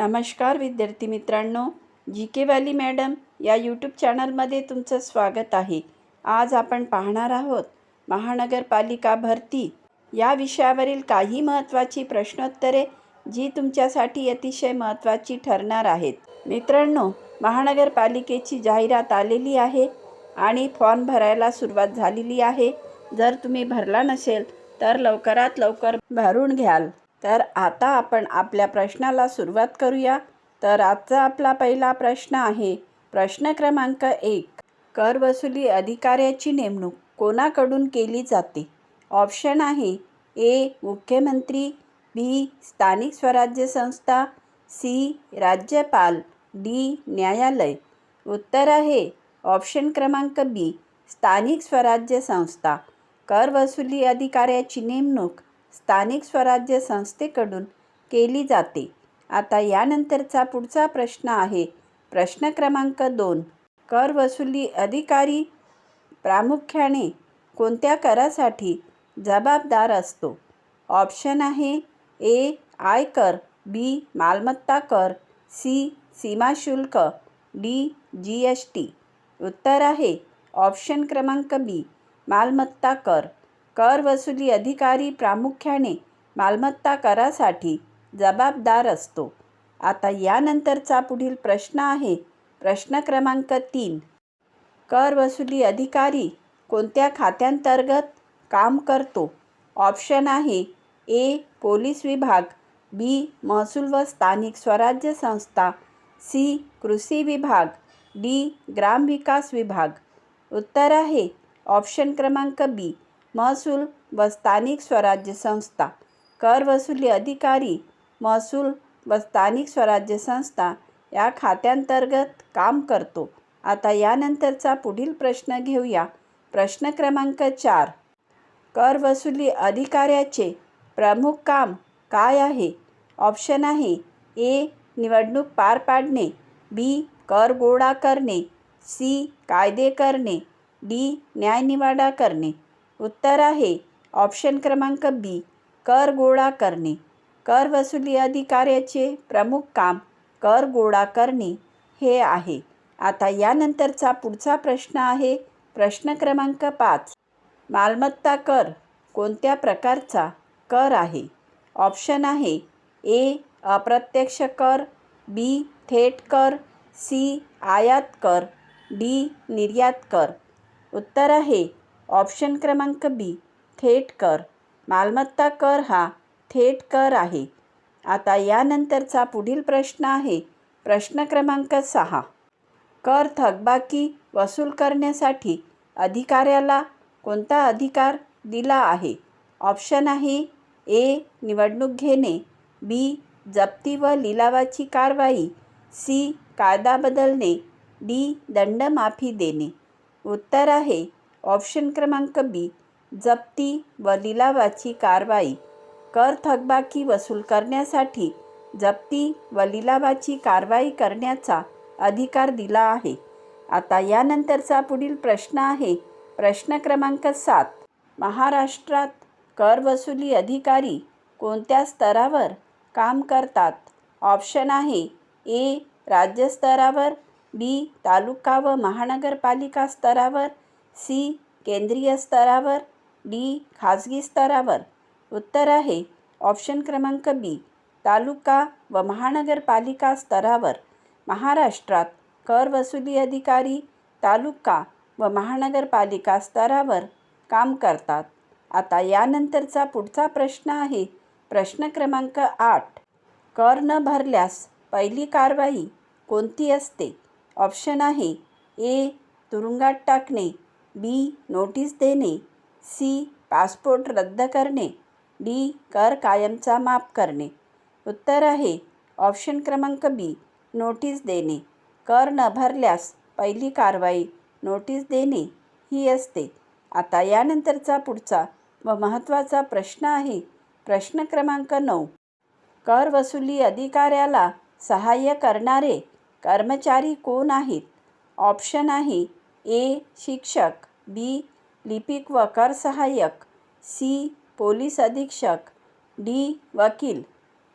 नमस्कार विद्यार्थी मित्रांनो जी के वॅली मॅडम या यूट्यूब चॅनलमध्ये तुमचं स्वागत आहे. आज आपण पाहणार आहोत महानगरपालिका भरती. या विषयावरील काही महत्त्वाची प्रश्नोत्तरे जी तुमच्यासाठी अतिशय महत्त्वाची ठरणार आहेत. मित्रांनो महानगरपालिकेची जाहिरात आलेली आहे आणि फॉर्म भरायला सुरुवात झालेली आहे. जर तुम्ही भरला नसेल तर लवकरात लवकर भरून घ्याल. तर आता आपण आपल्या प्रश्नाला सुरुवात करूया. तर आजचा आपला पहिला प्रश्न आहे प्रश्न क्रमांक एक कर वसुली अधिकाऱ्याची नेमणूक कोणाकडून केली जाते? ऑप्शन आहे ए मुख्यमंत्री बी स्थानिक स्वराज्य संस्था सी राज्यपाल डी न्यायालय. उत्तर आहे ऑप्शन क्रमांक बी स्थानिक स्वराज्य संस्था. कर वसुली अधिकाऱ्याची नेमणूक स्थानिक स्वराज्य संस्थेकडून केली जाते. आता यानंतरचा पुढचा प्रश्न आहे. प्रश्न क्रमांक दोन. कर वसुली अधिकारी प्रामुख्याने कोणत्या करासाठी जबाबदार असतो? ऑप्शन आहे ए. आयकर बी. मालमत्ता कर सी. सीमाशुल्क डी. जी. एस. टी. उत्तर आहे. ऑप्शन क्रमांक बी. मालमत्ता कर. कर वसुली अधिकारी प्रामुख्याने मालमत्ता करासाठी जबाबदार असतो. आता यानंतरचा पुढील प्रश्न आहे. प्रश्न क्रमांक तीन. कर वसुली अधिकारी कोणत्या खात्यांतर्गत काम करतो? ऑप्शन आहे ए. पोलीस विभाग बी. महसूल व स्थानिक स्वराज्य संस्था सी. कृषी विभाग डी. ग्रामविकास विभाग. उत्तर आहे. ऑप्शन क्रमांक बी. महसूल व स्थानिक स्वराज्य संस्था. कर वसुली अधिकारी महसूल व स्थानिक स्वराज्य संस्था या खात्यांतर्गत काम करतो. आता यानंतरचा पुढील प्रश्न घेऊया. प्रश्न क्रमांक चार. कर वसुली अधिकाऱ्याचे प्रमुख काम काय आहे? ऑप्शन आहे ए. निवडणूक पार पाडणे बी. कर गोळा करणे सी. कायदे करणे डी. न्यायनिवाडा करणे. उत्तर आहे. ऑप्शन क्रमांक बी कर गोळा करणे. कर वसुली अधिकाऱ्याचे प्रमुख काम कर गोळा करणे हे आहे. आता यानंतरचा पुढचा प्रश्न आहे. प्रश्न क्रमांक पाच. मालमत्ता कर कोणत्या प्रकारचा कर आहे? ऑप्शन आहे. ए. अप्रत्यक्ष कर. बी थेट कर. सी आयात कर. डी निर्यात कर. उत्तर आहे. ऑप्शन क्रमांक बी थेट कर. मालमत्ता कर हा थेट कर आहे. आता यानंतरचा पुढील प्रश्न आहे. प्रश्न क्रमांक सहा. कर थकबाकी वसूल करण्यासाठी अधिकाऱ्याला कोणता अधिकार दिला आहे? ऑप्शन आहे ए निवडणूक घेणे बी जप्ती व लिलावाची कारवाई सी कायदा बदलणे डी दंडमाफी देणे. उत्तर आहे ऑप्शन क्रमांक बी जप्ती व लिलावाची कारवाई. कर थकबाकी वसूल करण्यासाठी जप्ती व लिलावाची कारवाई करण्याचा अधिकार दिला आहे. आता यानंतरचा पुढील प्रश्न आहे. प्रश्न क्रमांक सात महाराष्ट्रात कर वसुली अधिकारी कोणत्या स्तरावर काम करतात? ऑप्शन आहे ए राज्यस्तरावर बी तालुका व महानगरपालिका स्तरावर सी. केंद्रीय स्तरावर डी. खाजगी स्तरावर. उत्तर आहे ऑप्शन क्रमांक बी. तालुका व महानगरपालिका स्तरावर. महाराष्ट्रात कर वसुली अधिकारी तालुका व महानगरपालिका स्तरावर काम करतात. आता यानंतरचा पुढचा प्रश्न आहे. प्रश्न क्रमांक आठ. कर न भरल्यास पहिली कारवाई कोणती असते? ऑप्शन आहे ए. तुरुंगात टाकणे. बी. नोटीस देणे. सी. पासपोर्ट रद्द करणे. डी. कर कायमचा माफ करणे. उत्तर आहे. ऑप्शन क्रमांक बी. नोटीस देणे. कर न भरल्यास पहिली कारवाई नोटीस देणे. ही असते. आता यानंतरचा पुढचा व महत्त्वाचा प्रश्न आहे. प्रश्न क्रमांक नऊ. कर वसुली अधिकाऱ्याला सहाय्य करणारे कर्मचारी कोण आहेत? ऑप्शन आहे. ए शिक्षक बी लिपिक व कर सहाय्यक सी पोलीस अधीक्षक डी वकील.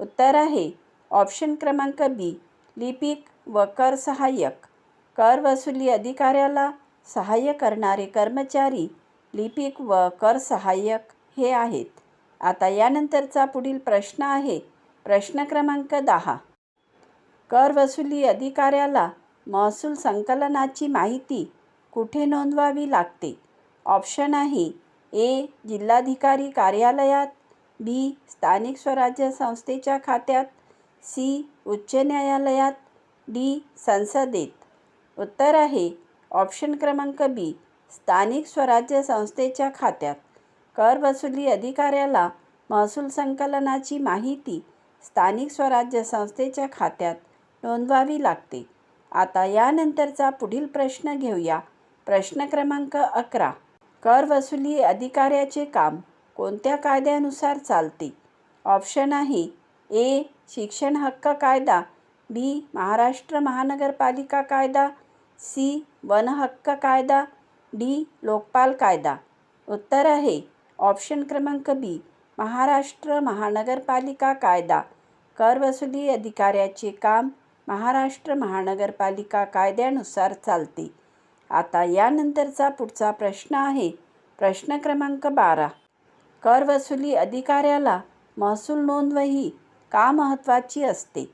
उत्तर आहे. ऑप्शन क्रमांक बी लिपिक व कर सहाय्यक. कर वसुली अधिकाऱ्याला सहाय्य करणारे कर्मचारी लिपिक व कर सहाय्यक हे आहेत. आता यानंतरचा पुढील प्रश्न आहे. प्रश्न क्रमांक दहा. कर वसुली अधिकाऱ्याला महसूल संकलनाची माहिती कुठे नोंदवावी लागते? ऑप्शन आहे ए जिल्हाधिकारी कार्यालयात बी स्थानिक स्वराज्य संस्थेच्या खात्यात सी उच्च न्यायालयात डी संसदेत. उत्तर आहे ऑप्शन क्रमांक बी स्थानिक स्वराज्य संस्थेच्या खात्यात. कर वसुली अधिकाऱ्याला महसूल संकलनाची माहिती स्थानिक स्वराज्य संस्थेच्या खात्यात नोंदवावी लागते. आता यानंतरचा पुढील प्रश्न घेऊया. प्रश्न क्रमांक अकरा. कर वसुली अधिकाऱ्याचे काम कोणत्या कायद्यानुसार चालते? ऑप्शन आहे ए. शिक्षण हक्क कायदा बी. महाराष्ट्र महानगरपालिका कायदा सी. वन हक्क कायदा डी. लोकपाल कायदा. उत्तर आहे ऑप्शन क्रमांक बी. महाराष्ट्र महानगरपालिका कायदा. कर वसुली अधिकाऱ्याचे काम महाराष्ट्र महानगरपालिका कायद्यानुसार चालते. आता यानंतरचा पुढचा प्रश्न आहे. प्रश्न क्रमांक बारा. कर वसुली अधिकाऱ्याला महसूल नोंदवही का महत्त्वाची असते?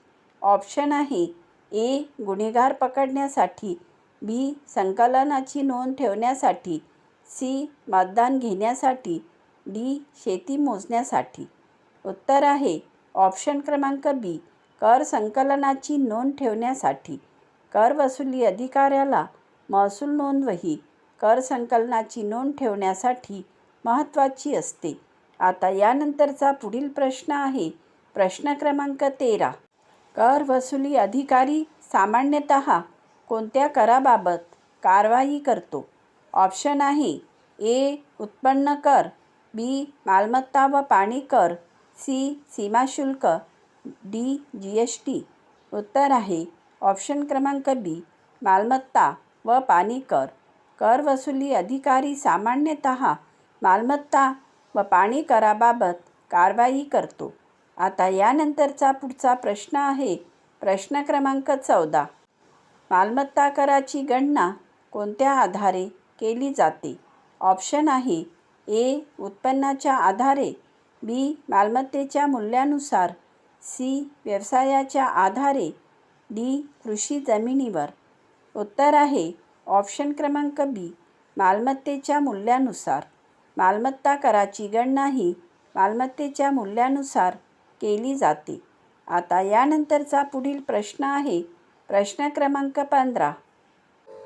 ऑप्शन आहे. ए. गुन्हेगार पकडण्यासाठी. बी. संकलनाची नोंद ठेवण्यासाठी. सी. मतदान घेण्यासाठी. डी. शेती मोजण्यासाठी. उत्तर आहे. ऑप्शन क्रमांक बी. कर संकलनाची नोंद ठेवण्यासाठी. कर वसुली अधिकाऱ्याला महसूल नोंदवही कर संकलनाची नोंद ठेवण्यासाठी महत्त्वाची असते. आता यानंतरचा पुढील प्रश्न आहे. प्रश्न क्रमांक तेरा. कर वसुली अधिकारी सामान्यतः कोणत्या कराबाबत कारवाई करतो? ऑप्शन आहे. ए. उत्पन्न कर. बी. मालमत्ता व पाणी कर. सी. सीमाशुल्क डी. जी. एस. टी. उत्तर आहे. ऑप्शन क्रमांक बी. मालमत्ता. व पाणी कर. कर वसुली अधिकारी सामान्यतः मालमत्ता व पाणी कराबाबत कारवाई करतो. आता यानंतरचा पुढचा प्रश्न आहे. प्रश्न क्रमांक चौदा. मालमत्ता कराची गणना कोणत्या आधारे केली जाते? ऑप्शन आहे. ए. उत्पन्नाच्या आधारे. बी. मालमत्तेच्या मूल्यानुसार. सी. व्यवसायाच्या आधारे. डी. कृषी जमिनीवर. उत्तर आहे. ऑप्शन क्रमांक बी. मालमत्तेच्या मूल्यानुसार. मालमत्ता कराची गणना ही मालमत्तेच्या मूल्यानुसार केली जाते. आता यानंतरचा पुढील प्रश्न आहे. प्रश्न क्रमांक पंधरा.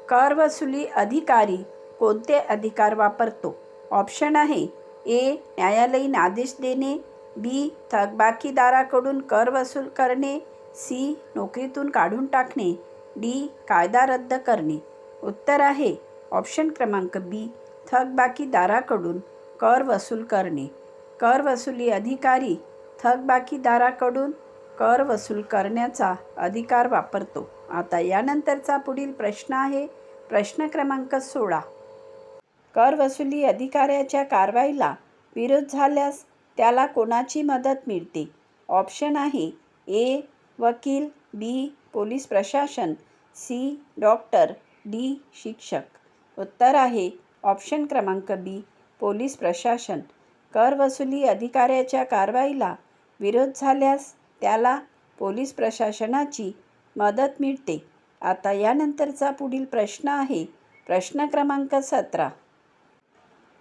कर वसुली अधिकारी कोणते अधिकार वापरतो? ऑप्शन आहे. ए. न्यायालयीन आदेश देणे. बी. थकबाकीदाराकडून कर वसूल करणे. सी. नोकरीतून काढून टाकणे. डी. कायदा रद्द करणे. उत्तर आहे. ऑप्शन क्रमांक बी. थकबाकीदाराकडून कर वसूल करणे. कर वसुली अधिकारी थकबाकीदाराकडून कर वसूल करण्याचा अधिकार वापरतो. आता यानंतरचा पुढील प्रश्न आहे. प्रश्न क्रमांक सोळा. कर वसुली अधिकाऱ्याच्या कारवाईला विरोध झाल्यास त्याला कोणाची मदत मिळते? ऑप्शन आहे. ए. वकील. बी. पोलीस प्रशासन. सी डॉक्टर डी शिक्षक. उत्तर आहे ऑप्शन क्रमांक बी पोलीस प्रशासन. कर वसुली अधिकाऱ्याच्या कारवाईला विरोध झाल्यास त्याला पोलीस प्रशासनाची मदत मिळते. आता यानंतरचा पुढील प्रश्न आहे प्रश्न क्रमांक सतरा.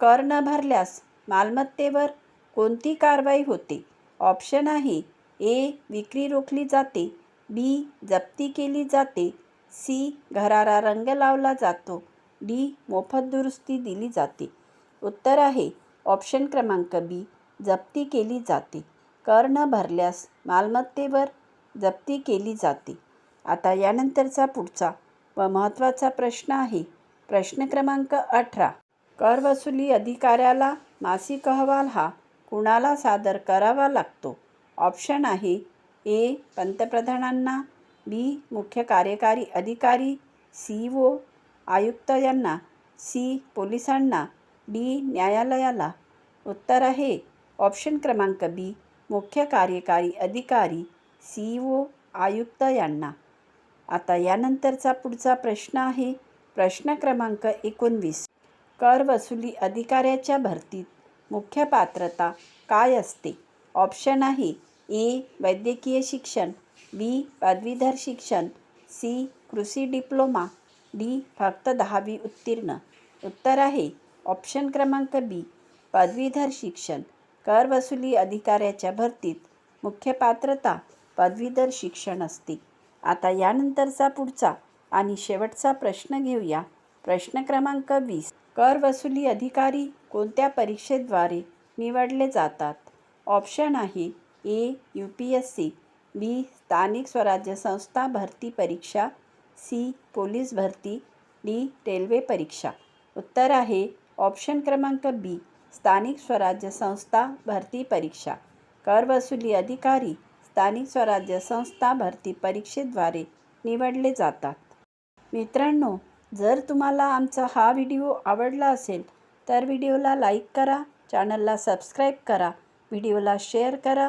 कर न भरल्यास मालमत्तेवर कोणती कारवाई होते? ऑप्शन आहे ए विक्री रोखली जाते बी जप्ती केली जाते सी घरारा रंग लावला जातो. डी मोफत दुरुस्ती दिली जाते. उत्तर आहे ऑप्शन क्रमांक बी जप्ती केली जाते. कर न भरल्यास मालमत्तेवर जप्ती केली जाते. आता यानंतरचा पुढचा व महत्त्वाचा प्रश्न आहे. प्रश्न क्रमांक अठरा. कर वसुली अधिकाऱ्याला मासिक अहवाल हा कुणाला सादर करावा लागतो? ऑप्शन आहे ए पंतप्रधानांना बी मुख्य कार्यकारी अधिकारी सी ओ आयुक्त यांना सी पोलिसांना डी न्यायालयाला उत्तर आहे. ऑप्शन क्रमांक बी मुख्य कार्यकारी अधिकारी सी ओ आयुक्त यांना. आता यानंतरचा पुढचा प्रश्न आहे. प्रश्न क्रमांक एकोणवीस. कर वसुली अधिकाऱ्याच्या भरतीत मुख्य पात्रता काय असते? ऑप्शन आहे ए वैद्यकीय शिक्षण बी. पदवीधर शिक्षण सी. कृषी डिप्लोमा डी. फक्त दहावी उत्तीर्ण. उत्तर आहे. ऑप्शन क्रमांक बी. पदवीधर शिक्षण. कर वसुली अधिकाऱ्याच्या भरतीत मुख्य पात्रता पदवीधर शिक्षण असते. आता यानंतरचा पुढचा आणि शेवटचा प्रश्न घेऊया. प्रश्न क्रमांक वीस. कर वसुली अधिकारी कोणत्या परीक्षेद्वारे निवडले जातात? ऑप्शन आहे A. U. P. S. C. B. स्थानिक स्वराज्य संस्था भरती परीक्षा. सी. पोलीस भरती. डी. रेल्वे परीक्षा. उत्तर आहे. ऑप्शन क्रमांक बी. स्थानिक स्वराज्य संस्था भरती परीक्षा. कर वसुली अधिकारी स्थानिक स्वराज्य संस्था भरती परीक्षेद्वारे निवडले जातात. मित्रांनो जर तुम्हाला आमचा हा व्हिडिओ आवडला असेल तर व्हिडिओला लाईक करा चॅनलला सबस्क्राईब करा व्हिडिओला शेअर करा